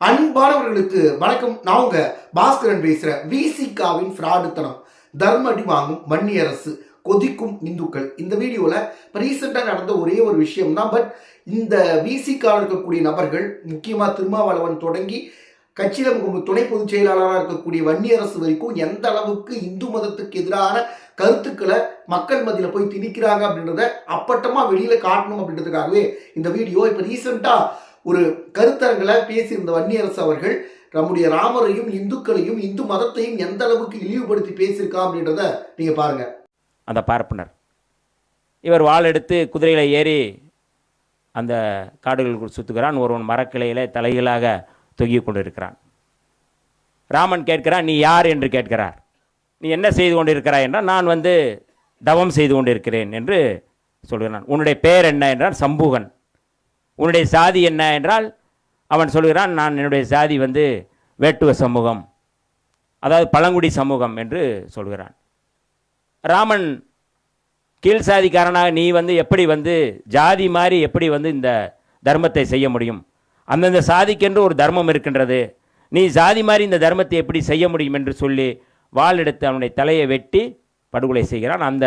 அன்பானவர்களுக்கு வணக்கம். நான் உங்க பாஸ்கரன் பேசுகிறேன் விசிகாவின் ஃப்ராடுத்தனம். தர்மடி வாங்கும் வன்னி அரசு கொதிக்கும் இந்துக்கள். இந்த வீடியோல இப்போ ரீசெண்டாக நடந்த ஒரே ஒரு விஷயம் தான் பட் இந்த விசிகா இருக்கக்கூடிய நபர்கள் முக்கியமா திருமாவளவன் தொடங்கி கட்சியில துணை பொதுச் செயலாளராக இருக்கக்கூடிய வன்னியரசு வரைக்கும் எந்த அளவுக்கு இந்து மதத்துக்கு எதிரான கருத்துக்களை மக்கள் மத்தியில் போய் திணிக்கிறாங்க அப்படின்றத அப்பட்டமா வெளியில காட்டணும் அப்படின்றதுக்காகவே இந்த வீடியோ இப்போ ரீசெண்டா ஒரு கருத்தரங்களை பேசியிருந்த வன்னியரசு அவர்கள் நம்முடைய ராமரையும் இந்துக்களையும் இந்து மதத்தையும் எந்த அளவுக்கு இழிவுபடுத்தி பேசியிருக்கா? அப்படின்றத நீங்கள் பாருங்க. அந்த பார்ப்பனர் இவர் வாள் எடுத்து குதிரையில் ஏறி அந்த காடுகளுக்குள் சுற்றுகிறான் ஒருவன் மரக்கிளையிலே தலைகளாக தொங்கி கொண்டிருக்கிறான். ராமன் கேட்கிறான் நீ யார்? என்று கேட்கிறார். நீ என்ன செய்து கொண்டிருக்கிறாய்? என்றால் நான் வந்து தவம் செய்து கொண்டிருக்கிறேன் என்று சொல்கிறான். உன்னுடைய பெயர் என்ன? என்றால் சம்பூகன். உன்னுடைய சாதி என்ன என்றால் அவன் சொல்கிறான் நான் என்னுடைய சாதி வந்து வேட்டுவ சமூகம் அதாவது பழங்குடி சமூகம் என்று சொல்கிறான். ராமன் கீழ் சாதிக்காரனாக நீ வந்து எப்படி வந்து ஜாதி மாதிரி எப்படி வந்து இந்த தர்மத்தை செய்ய முடியும்? அந்தந்த சாதிக்கென்று ஒரு தர்மம் இருக்கின்றது. நீ ஜாதி மாதிரி இந்த தர்மத்தை எப்படி செய்ய முடியும் என்று சொல்லி வாள் எடுத்து அவனுடைய தலையை வெட்டி படுகொலை செய்கிறான். அந்த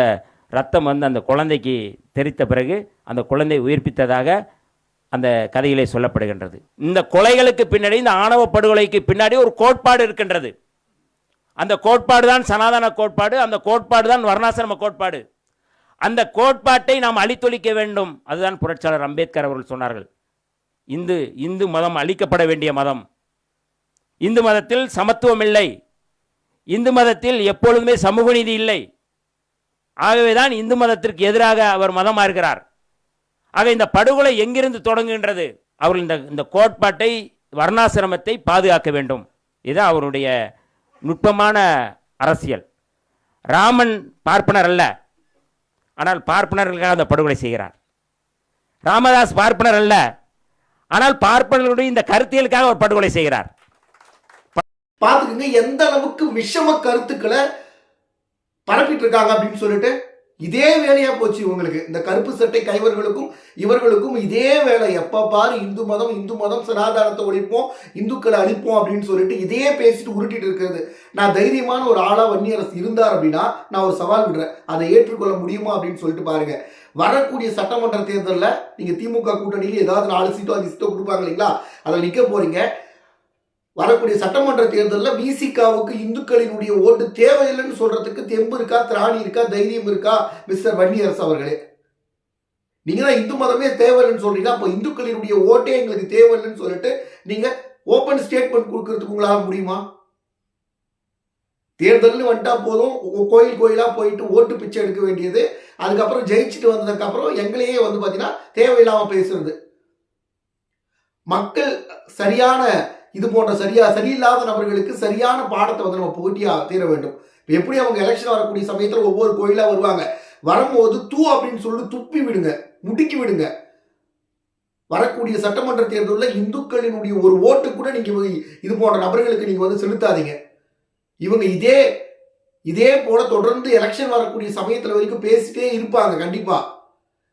ரத்தம் வந்து அந்த குழந்தைக்கு தெரித்த பிறகு அந்த குழந்தை உயிர்ப்பித்ததாக அந்த கதையிலே சொல்லப்படுகின்றது. இந்த கொலைகளுக்கு பின்னாடி இந்த ஆணவ படுகொலைக்கு பின்னாடி ஒரு கோட்பாடு இருக்கின்றது. அந்த கோட்பாடு தான் சனாதன கோட்பாடு அந்த கோட்பாடு தான் வர்ணாசிரம கோட்பாடு. அந்த கோட்பாட்டை நாம் அழித்தொழிக்க வேண்டும். அதுதான் புரட்சியாளர் அம்பேத்கர் அவர்கள் சொன்னார்கள். இந்து இந்து மதம் அழிக்கப்பட வேண்டிய மதம். இந்து மதத்தில் சமத்துவம் இல்லை. இந்து மதத்தில் எப்பொழுதுமே சமூக நீதி இல்லை. ஆகவே தான் இந்து மதத்திற்கு எதிராக அவர் மதம் இருக்கிறார் ஆக இந்த படுகொலை எங்கிருந்து தொடங்குகின்றது? அவர்கள் இந்த இந்த கோட்பாட்டை வர்ணாசிரமத்தை பாதுகாக்க வேண்டும். இதுதான் அவருடைய நுட்பமான அரசியல். ராமன் பார்ப்பனர் அல்ல. ஆனால் பார்ப்பனர்களுக்காக அந்த படுகொலை செய்கிறார். ராமதாஸ் பார்ப்பனர் அல்ல. ஆனால் பார்ப்பனர்களுடைய இந்த கருத்தியலுக்காக அவர் படுகொலை செய்கிறார். பார்த்துக்கங்க எந்த அளவுக்கு விஷம கருத்துக்களை பரப்பிட்டு இருக்காங்க அப்படின்னு சொல்லிட்டு இதே வேலையா போச்சு இவங்களுக்கு. இந்த கருப்பு சட்டை கைவர்களுக்கும் இவர்களுக்கும் இதே வேலை. எப்ப பாரு இந்து மதம் இந்து மதம் சனாதானத்தை ஒழிப்போம் இந்துக்களை அழிப்போம் அப்படின்னு சொல்லிட்டு இதே பேசிட்டு உருட்டிட்டு இருக்கிறது. நான் தைரியமான ஒரு ஆளா வன்னியரசு இருந்தார் அப்படின்னா நான் ஒரு சவால் விடுறேன். அதை ஏற்றுக்கொள்ள முடியுமா அப்படின்னு சொல்லிட்டு பாருங்க. வரக்கூடிய சட்டமன்ற தேர்தலில் நீங்கள் திமுக கூட்டணியில் ஏதாவது நாலு சீட்டோ அஞ்சு சீட்டோ கொடுப்பாங்க இல்லைங்களா? அதில் நிற்க போறீங்க. வரக்கூடிய சட்டமன்ற தேர்தலில் விசிகாவுக்கு இந்துக்களினுடைய ஓட்டு தேவையில்லைன்னு சொல்றதுக்கு தெம்பு இருக்கா திராணி இருக்கா தைரியம் இருக்கா மிஸ்டர் வன்னியரசு அவர்களே? நீங்க தான் இந்து மதமே தேவையில்லைன்னு சொல்றீங்க. அப்போ இந்துக்களினுடைய ஓட்டே எங்களுக்கு தேவையில்லைன்னு சொல்லிட்டு நீங்க ஓப்பன் ஸ்டேட்மெண்ட் கொடுக்கறதுக்கு உங்களால் முடியுமா? தேர்தல்னு வந்துட்டா போதும். கோயில் கோயிலாக போயிட்டு ஓட்டு பிச்சை எடுக்க வேண்டியது. அதுக்கப்புறம் ஜெயிச்சுட்டு வந்ததுக்கப்புறம் எங்களையே வந்து பார்த்தீங்கன்னா தேவையில்லாமல் பேசுறது. மக்கள் சரியான இது போன்ற சரியா சரியில்லாத நபர்களுக்கு சரியான பாடத்தை வந்து நம்ம புகட்டியா தீர வேண்டும். எப்படி அவங்க எலெக்ஷன் வரக்கூடிய சமயத்தில் ஒவ்வொரு கோயிலாக வருவாங்க? வரும்போது தூ அப்படின்னு சொல்லி துப்பி விடுங்க முடுக்கி விடுங்க. வரக்கூடிய சட்டமன்ற தேர்தலில் இந்துக்களினுடைய ஒரு ஓட்டு கூட நீங்கள் இது போன்ற நபர்களுக்கு நீங்கள் வந்து செலுத்தாதீங்க. இவங்க இதே இதே போல தொடர்ந்து எலெக்ஷன் வரக்கூடிய சமயத்தில் வரைக்கும் பேசிட்டே இருப்பாங்க கண்டிப்பாக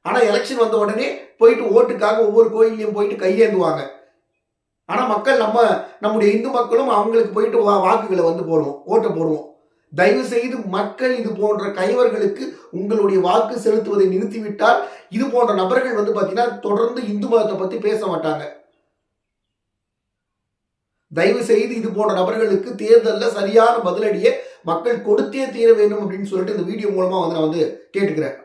ஆனால் எலெக்ஷன் வந்த உடனே போயிட்டு ஓட்டுக்காக ஒவ்வொரு கோயிலையும் போயிட்டு கையேந்துவாங்க. ஆனால் மக்கள் நம்ம நம்முடைய இந்து மக்களும் அவங்களுக்கு போயிட்டு வா- வாக்குகளை வந்து போடுவோம் ஓட்டை போடுவோம். தயவு செய்து மக்கள் இது போன்ற கைவர்களுக்கு உங்களுடைய வாக்கு செலுத்துவதை நிறுத்திவிட்டால் இது போன்ற நபர்கள் வந்து பார்த்தீங்கன்னா தொடர்ந்து இந்து மதத்தை பற்றி பேச மாட்டாங்க. தயவு செய்து இது போன்ற நபர்களுக்கு தேர்தலில் சரியான பதிலடியை மக்கள் கொடுத்தே தீர வேண்டும் அப்படின்னு சொல்லிட்டு இந்த வீடியோ மூலமாக வந்து நான் வந்து கேட்டுக்கிறேன்.